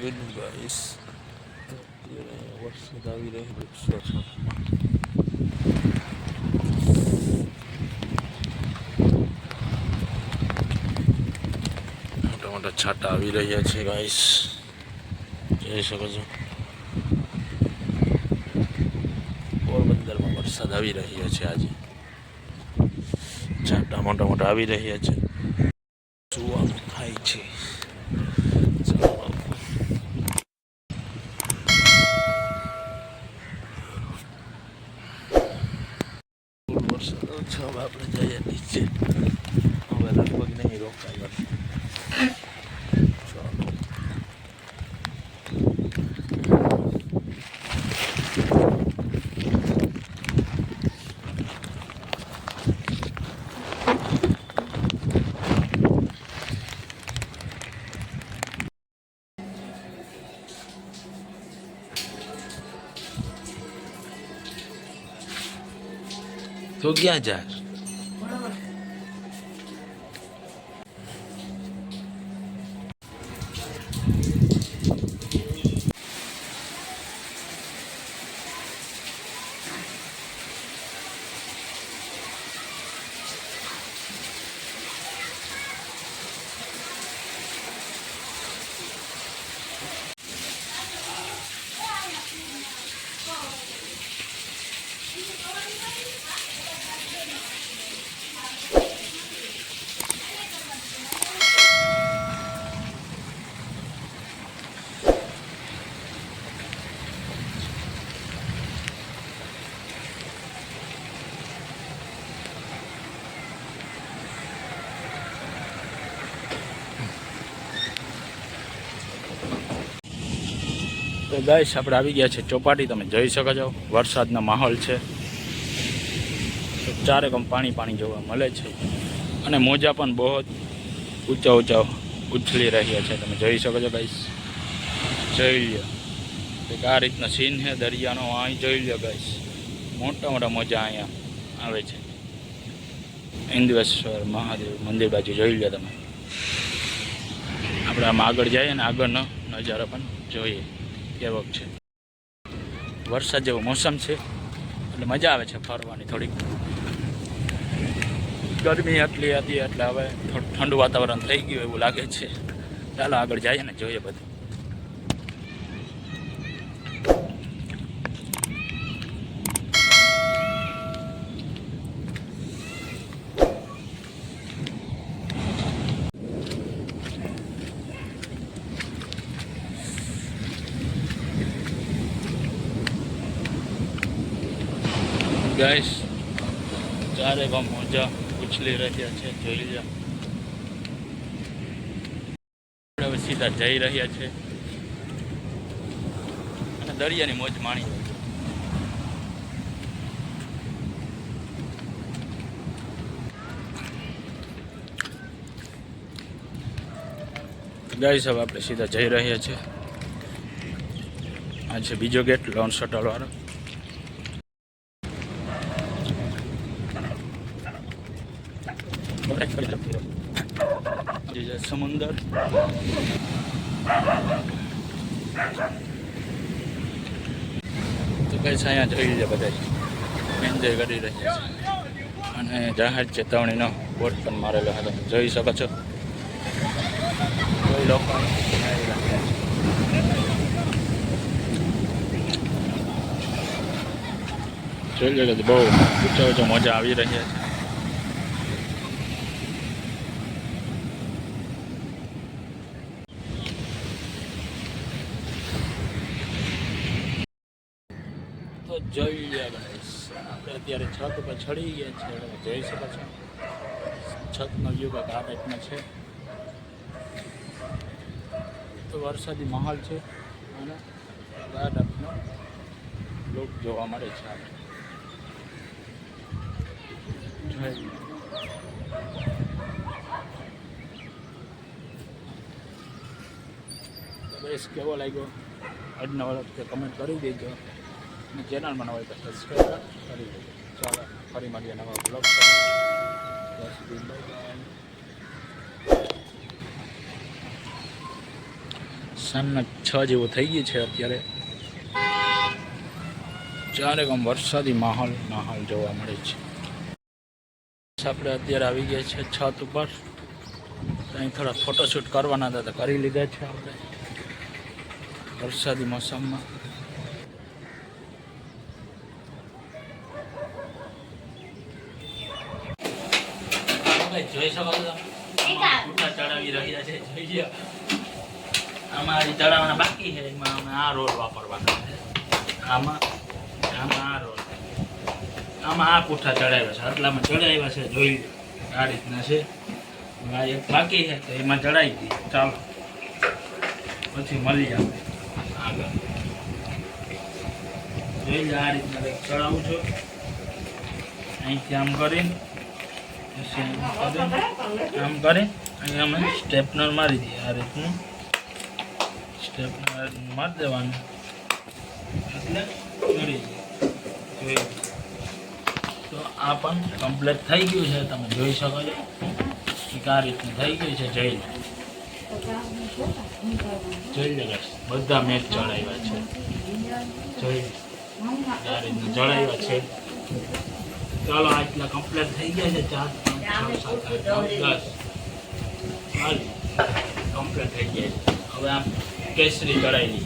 Good guys અત્યારે વરસાદ આવી રહ્યો છે મોટા મોટા છાંટા આવી રહ્યા છે ગાઈસ જોઈ શકો છો. પોરબંદરમાં વરસાદ આવી રહ્યો છે આજે. છાંટા મોટા મોટા આવી રહ્યા છે. સુવાનું થાય છે ચાલો ફૂલ વરસાદ ઓછો આપણે જઈએ નીચે. હવે લગભગ નહીં રોકાય તો ક્યાં જાય? તો ગાઈસ આપણે આવી ગયા છે ચોપાટી તમે જોઈ શકો છો. વરસાદનો માહોલ છે. ચારેકમ પાણી પાણી જોવા મળે છે. અને મોજા પણ બહુ ઊંચા ઊંચા ઉછળી રહ્યા છે. તમે જોઈ શકો છો ગાઈશ જોઈ લ્યો. એક આ રીતનો સીન છે. દરિયાનો અહીં જોઈ લ્યો ગાઈશ મોટા મોટા મોજા અહીંયા આવે છે. ઇન્દ્વેશ્વર મહાદેવ મંદિર બાજુ જોઈ લ્યો તમે. આપણે આમ આગળ જઈએ ને આગળનો નજારો પણ જોઈએ. કેવોક છે. વરસાદ જેવો મોસમ છે. એટલે મજા આવે છે ફરવાની થોડીક. ગરમી આટલી હતી, એટલે હવે થોડું ઠંડુ વાતાવરણ થઈ ગયું એવું લાગે છે. ચાલો આગળ જઈએ ને, જોઈએ બધું. ગાઈસ ચારે એવા મોજા ઉછલી રહ્યા છે, જોઈ લો હવે સીધા જઈ રહ્યા છે. અને દરિયાની મોજ માણી ગાઈસ હવે આપણે સીધા જઈ રહ્યા છે. આ છે બીજો ગેટ લોન શટલ વાળો જે છે સમુદર. તો કઈ અહીંયા જોઈ લે બધા. એન્જોય કરી રહ્યા છે. અને જહાજ ચેતવણીનો બોર્ડ પણ મારેલો હતો. જોઈ શકો છો. કોઈ લોકો. જોઈ લે બહુ ઊંચા ઊંચા મજા આવી રહ્યા છે. તો જઈ ગયા. આપણે અત્યારે છત ઉપર ચડી ગયા છે જઈ શકો છો. છતનો કંઈક આ ટાઈપનો છે. તો વરસાદી માહોલ છે. અને આ ટાઈપનો લોક જોવા મળે છે આપણે. લો. કેવો લાગ્યો? આજનો વખત કમેન્ટ કરી દેજો. અને ચેનલમાં નવા તો સબસ્ક્રાઈબ કરી દેજો ચાલો, ફરી મળીએ નવા બ્લોગ છ જેવું થઈ ગયું છે અત્યારે. ચારેક આમ વરસાદી માહોલ માહોલ જોવા મળે છે. આપણે અત્યારે આવી ગયા છે છત ઉપર. અહીં થોડા ફોટોશૂટ કરવાના હતા તો કરી લીધા છે આપણે. વરસાદી મોસમમાં. જોઈ શકો છો. આમાં ચડાવી રહ્યા છે. જોઈ લો આમાં હજી ચડાવવાના બાકી છે. એમાં અમે આ રોલ વાપરવાના છે. આમાં આમાં આ રોલ આમાં આ પૂઠા ચડાવ્યા છે. આટલામાં ચડાવ્યા છે. જોઈ. આ રીતના છે. આ એક બાકી છે. તો એમાં ચડાવી દઈએ. ચાલો. પછી મળી આપણે. આગળ. જોઈ લે આ રીતના ચડાવું છું. અહીંથી આમ કરીને. આમ કરી અહીં અમે સ્ટેપનર મારી દઈએ આ રીતનું. સ્ટેપનર મારી દેવાનું. એટલે ચડી જાય. તો આ પણ કમ્પ્લીટ થઈ ગયું છે, તમે જોઈ શકો છો. કે આ રીતનું થઈ ગયું છે, જોઈ જોઈ લે બધા મેચ ચડાવ્યા છે. જોઈ. આ રીતનું ચડાવ્યા છે. ચાલો આટલા કમ્પ્લેટ થઈ ગયા છે ચાર, પાંચ સાત, આઠ દસ. કમ્પ્લીટ થઈ ગયા છે. હવે આમ કેસરી ચડાવી